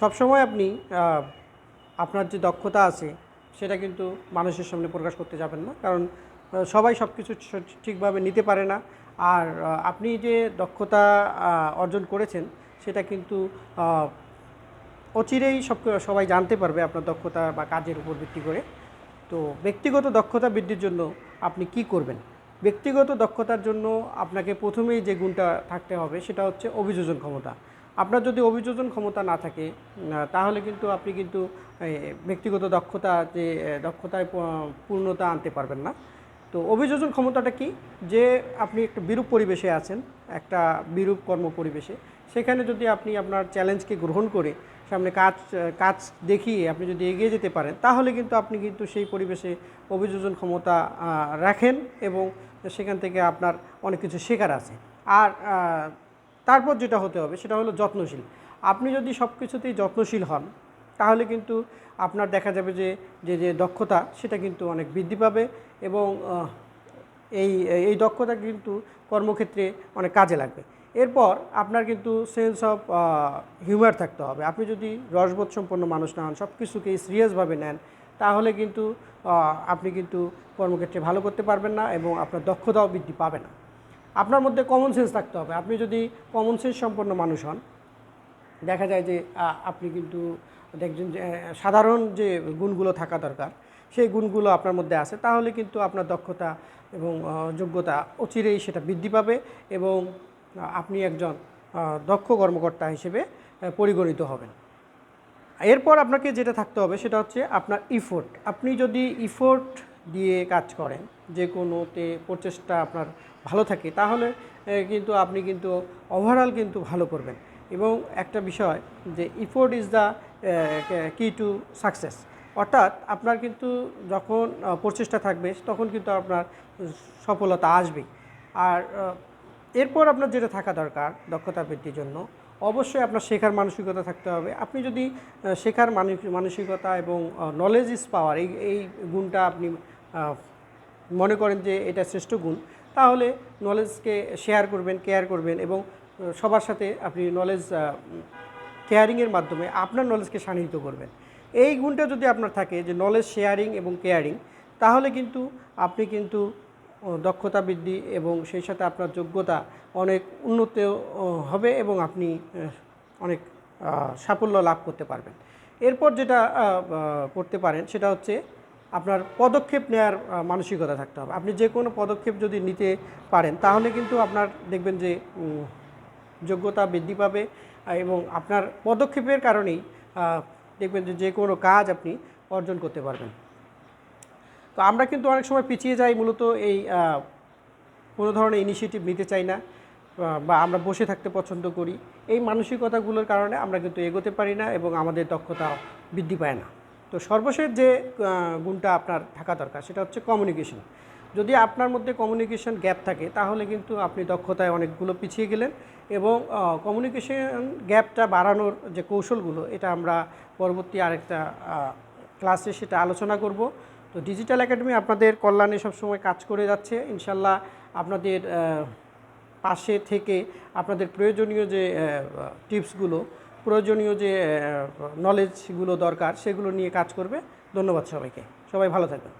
সবসময় আপনি আপনার যে দক্ষতা আছে, সেটা কিন্তু মানুষের সামনে প্রকাশ করতে যাবেন না। কারণ সবাই সব কিছু ঠিকভাবে নিতে পারে না। আর আপনি যে দক্ষতা অর্জন করেছেন, সেটা কিন্তু অচিরেই সব, সবাই জানতে পারবে আপনার দক্ষতা বা কাজের উপর ভিত্তি করে। তো ব্যক্তিগত দক্ষতা বৃদ্ধির জন্য আপনি কি করবেন? ব্যক্তিগত দক্ষতার জন্য আপনাকে প্রথমেই যে গুণটা থাকতে হবে, সেটা হচ্ছে অভিযোজন ক্ষমতা। আপনার যদি অভিযোজন ক্ষমতা না থাকে তাহলে কিন্তু আপনি কিন্তু ব্যক্তিগত দক্ষতা যে দক্ষতায় পূর্ণতা আনতে পারবেন না। তো অভিযোজন ক্ষমতাটা কি? যে আপনি একটা বিরূপ পরিবেশে আছেন, একটা বিরূপ কর্ম পরিবেশে, সেখানে যদি আপনি আপনার চ্যালেঞ্জকে গ্রহণ করে, সামনে কাজ কাজ দেখিয়ে আপনি যদি এগিয়ে যেতে পারেন, তাহলে কিন্তু আপনি কিন্তু সেই পরিবেশে অভিযোজন ক্ষমতা রাখেন এবং সেখান থেকে আপনার অনেক কিছু শেখার আছে। আর তারপর যেটা হতে হবে সেটা হলো যত্নশীল। আপনি যদি সব কিছুতেই যত্নশীল হন, তাহলে কিন্তু আপনার দেখা যাবে যে যে যে দক্ষতা সেটা কিন্তু অনেক বৃদ্ধি পাবে এবং এই এই দক্ষতা কিন্তু কর্মক্ষেত্রে অনেক কাজে লাগবে। এরপর আপনার কিন্তু সেন্স অফ হিউমার থাকতে হবে। আপনি যদি রসবোধ সম্পন্ন মানুষ না হন সব কিছুকেই সিরিয়াসভাবে নেন, তাহলে কিন্তু আপনি কিন্তু কর্মক্ষেত্রে ভালো করতে পারবেন না এবং আপনার দক্ষতাও বৃদ্ধি পাবে না। আপনার মধ্যে কমন সেন্স থাকতে হবে। আপনি যদি কমন সেন্স সম্পন্ন মানুষ হন, দেখা যায় যে আপনি কিন্তু যে সাধারণ যে গুণগুলো থাকা দরকার, সেই গুণগুলো আপনার মধ্যে আছে, তাহলে কিন্তু আপনার দক্ষতা এবং যোগ্যতা অচিরেই সেটা বৃদ্ধি পাবে এবং আপনি একজন দক্ষ কর্মকর্তা হিসেবে পরিগণিত হবেন। এরপর আপনাকে যেটা থাকতে হবে, সেটা হচ্ছে আপনার ইফোর্ট আপনি যদি ইফোর্ট দিয়ে কাজ করেন যে কোনোতে প্রচেষ্টা আপনার ভালো থাকে, তাহলে কিন্তু আপনি কিন্তু ওভারঅল কিন্তু ভালো করবেন। এবং একটা বিষয় যে effort is the key to success অর্থাৎ আপনার কিন্তু যখন প্রচেষ্টা থাকবে, তখন কিন্তু আপনার সফলতা আসবেই। আর এরপর আপনার যেটা থাকা দরকার দক্ষতা বৃদ্ধির জন্য, অবশ্যই আপনার শেখার মানসিকতা থাকতে হবে। আপনি যদি শেখার মানসিকতা এবং নলেজ ইজ পাওয়ার এই এই গুণটা আপনি মনে করেন যে এটা শ্রেষ্ঠ গুণ, তাহলে নলেজকে শেয়ার করবেন কেয়ার করবেন এবং সবার সাথে আপনি নলেজ কেয়ারিংয়ের মাধ্যমে আপনার নলেজকে সান্নিহিত করবেন। এই গুণটা যদি আপনার থাকে যে নলেজ শেয়ারিং এবং কেয়ারিং তাহলে কিন্তু আপনি কিন্তু দক্ষতা বৃদ্ধি এবং সেই সাথে আপনার যোগ্যতা অনেক উন্নত হবে এবং আপনি অনেক সাফল্য লাভ করতে পারবেন। এরপর যেটা করতে পারেন সেটা হচ্ছে আপনার পদক্ষেপ নেওয়ার মানসিকতা থাকতে হবে। আপনি যে কোনো পদক্ষেপ যদি নিতে পারেন, তাহলে কিন্তু আপনার দেখবেন যে যোগ্যতা বৃদ্ধি পাবে এবং আপনার পদক্ষেপের কারণেই দেখবেন যে যে কোনো কাজ আপনি অর্জন করতে পারবেন। তো আমরা কিন্তু অনেক সময় পিছিয়ে যাই, মূলত এই কোনো ধরনের ইনিশিয়েটিভ নিতে চাই না বা আমরা বসে থাকতে পছন্দ করি। এই মানসিকতাগুলোর কারণে আমরা কিন্তু এগোতে পারি না এবং আমাদের দক্ষতা বৃদ্ধি পায় না। তো সর্বশেষ যে গুণটা আপনার থাকা দরকার, সেটা হচ্ছে কমিউনিকেশন যদি আপনার মধ্যে কমিউনিকেশন গ্যাপ থাকে, তাহলে কিন্তু আপনি দক্ষতায় অনেকগুলো পিছিয়ে গেলেন এবং কমিউনিকেশন গ্যাপটা বাড়ানোর যে কৌশলগুলো, এটা আমরা পরবর্তী আরেকটা ক্লাসে সেটা আলোচনা করব। তো ডিজিটাল একাডেমি আপনাদের কল্যাণে সবসময় কাজ করে যাচ্ছে। ইনশাল্লাহ আপনাদের পাশে থেকে আপনাদের প্রয়োজনীয় যে টিপসগুলো প্রয়োজনীয় যে নলেজগুলো দরকার সেগুলো নিয়ে কাজ করবে। ধন্যবাদ সবাইকে। সবাই ভালো থাকবেন।